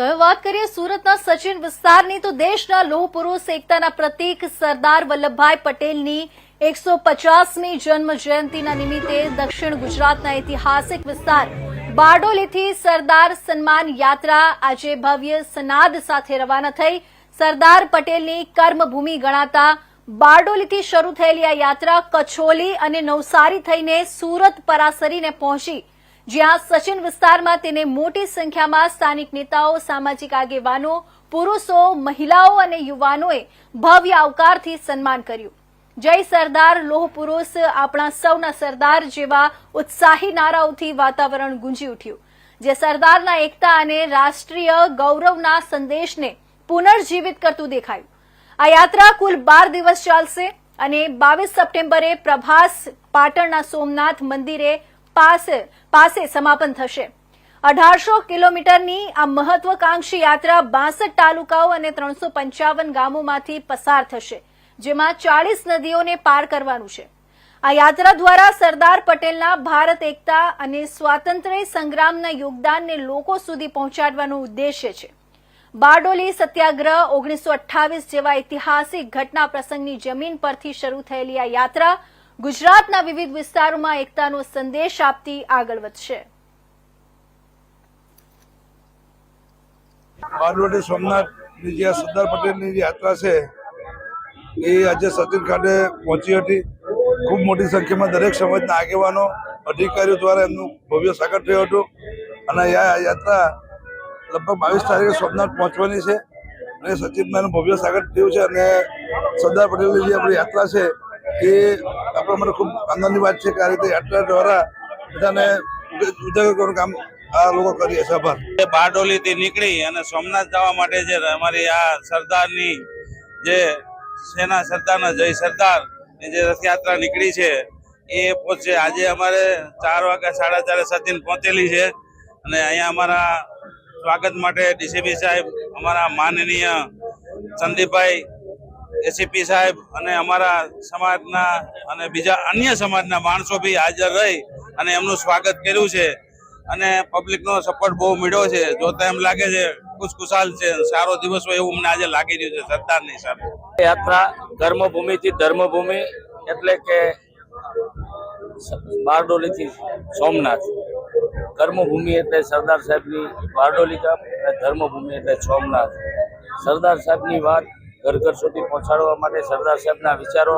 તો હવે વાત કરીએ સુરતના સચિન વિસ્તારની, તો દેશના લોહ પુરુષ એકતાના પ્રતીક સરદાર વલ્લભભાઈ પટેલની એકસો પચાસમી જન્મ જયંતિના નિમિત્તે દક્ષિણ ગુજરાતના ઐતિહાસિક વિસ્તાર બારડોલીથી સરદાર સન્માન યાત્રા આજે ભવ્ય સનાદ સાથે રવાના થઈ. સરદાર પટેલની કર્મભૂમિ ગણાતા બારડોલીથી શરૂ થયેલી આ યાત્રા કછોલી અને નવસારી થઈને સુરત પરાસરીને પહોંચી. જ્યાં સચિન વિસ્તારમાં તેને મોટી સંખ્યામાં સ્થાનિક નેતાઓ, સામાજિક આગેવાનો, પુરુષો, મહિલાઓ અને યુવાનોએ ભવ્ય આવકારથી સન્માન કર્યું. જય સરદાર, લોહ પુરુષ, આપણા સૌના સરદાર જેવા ઉત્સાહી નારાઓથી વાતાવરણ ગુંજી ઉઠ્યું. જે સરદારના એકતા અને રાષ્ટ્રીય ગૌરવના સંદેશને પુનર્જીવિત કરતું દેખાયું. આ યાત્રા કુલ બાર દિવસ ચાલશે અને બાવીસ સપ્ટેમ્બરે પ્રભાસ પાટણના સોમનાથ મંદિરે પાસે સમાપન થશે. અઢારસો કિલોમીટરની આ મહત્વકાંક્ષી યાત્રા બાસઠ તાલુકાઓ અને ત્રણસો પંચાવન ગામોમાંથી પસાર થશે, જેમાં ચાળીસ નદીઓને પાર કરવાનું છે. આ યાત્રા દ્વારા સરદાર પટેલના ભારત એકતા અને સ્વાતંત્ર્ય સંગ્રામના યોગદાનને લોકો સુધી પહોંચાડવાનો ઉદ્દેશ્ય છે. બારડોલી સત્યાગ્રહ ઓગણીસો અઠ્ઠાવીસ જેવા ઐતિહાસિક ઘટના પ્રસંગની જમીન પરથી શરૂ થયેલી આ યાત્રા ગુજરાતના વિવિધ વિસ્તારોમાં એકતાનો સંદેશ આપતી આગળ વધશે. બારડોટી સોમનાથની જે સરદાર પટેલની જે યાત્રા છે, એ આજે સચિન ખાતે પહોંચી હતી. ખૂબ મોટી સંખ્યામાં દરેક સમાજના આગેવાનો, અધિકારીઓ દ્વારા એમનું ભવ્ય સ્વાગત થયું હતું. અને આ યાત્રા લગભગ બાવીસ તારીખે સોમનાથ પહોંચવાની છે. અને સચિનભાઈનું ભવ્ય સ્વાગત થયું છે. અને સરદાર પટેલની જે આપણી યાત્રા છે, એ માટે ખૂબ આનંદની વાત છે કે આ રીતે યાત્રા દ્વારા બધાને ઉજાગર કામ આ લોકો કરીએ છે. આભાર. એ બારડોલી નીકળી અને સોમનાથ જવા માટે જે અમારી આ સરદારની જે સેના સરદારના જય સરદારની જે રથયાત્રા નીકળી છે, એ પહોંચે. આજે અમારે ચાર વાગ્યા સાડા ચારે સચિન પહોંચેલી છે અને અહીંયા અમારા સ્વાગત માટે ડીસીપી સાહેબ, અમારા માનનીય સંદીપભાઈ એસીપી સાહેબ અને અમારા સમાજના અને બીજા અન્ય સમાજના માણસો બી હાજર રહી અને એમનું સ્વાગત કર્યું છે. અને પબ્લિકનો સપોર્ટ બહુ મળ્યો છે. જોતા એમ લાગે છે ખુશખુશાલ છે. સારો દિવસ હોય એવું મને આજે લાગી રહ્યું છે સરદારની સામે. યાત્રા કર્મભૂમિથી ધર્મભૂમિ એટલે કે બારડોલીથી સોમનાથ. કર્મભૂમિ એટલે સરદાર સાહેબની બારડોલી ગામ અને ધર્મભૂમિ એટલે સોમનાથ. સરદાર સાહેબની વાત ઘર ઘર સુધી પહોંચાડવા માટે સરદાર સાહેબના વિચારો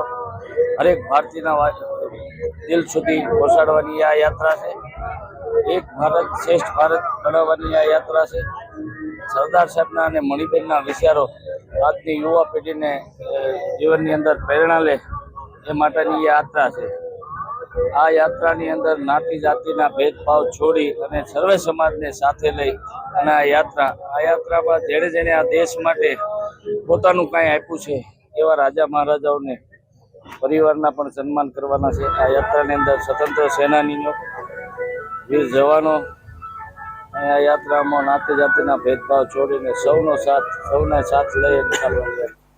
હરેક ભારતીયના દિલ સુધી પહોંચાડવાની આ યાત્રા છે. એક ભારત શ્રેષ્ઠ ભારત બનાવવાની આ યાત્રા છે. સરદાર સાહેબના અને મણિબેનના વિચારો આજની યુવા પેઢીને જીવનની અંદર પ્રેરણા લે એ માટેની યાત્રા છે. આ યાત્રાની અંદર નાતી જાતિના ભેદભાવ છોડી અને સર્વે સમાજને સાથે લઈ અને આ યાત્રા, આ યાત્રામાં જેણે જેણે આ દેશ માટે પોતાનું કાંઈ આપ્યું છે એવા રાજા મહારાજાઓને પરિવારના પણ સન્માન કરવાના છે. આ યાત્રાની અંદર સ્વતંત્ર સેનાનીઓ, વીર જવાનો આ યાત્રામાં નાતે જાતિના ભેદભાવ છોડીને સૌનો સાથ, સૌના સાથ લઈ ચાલવાની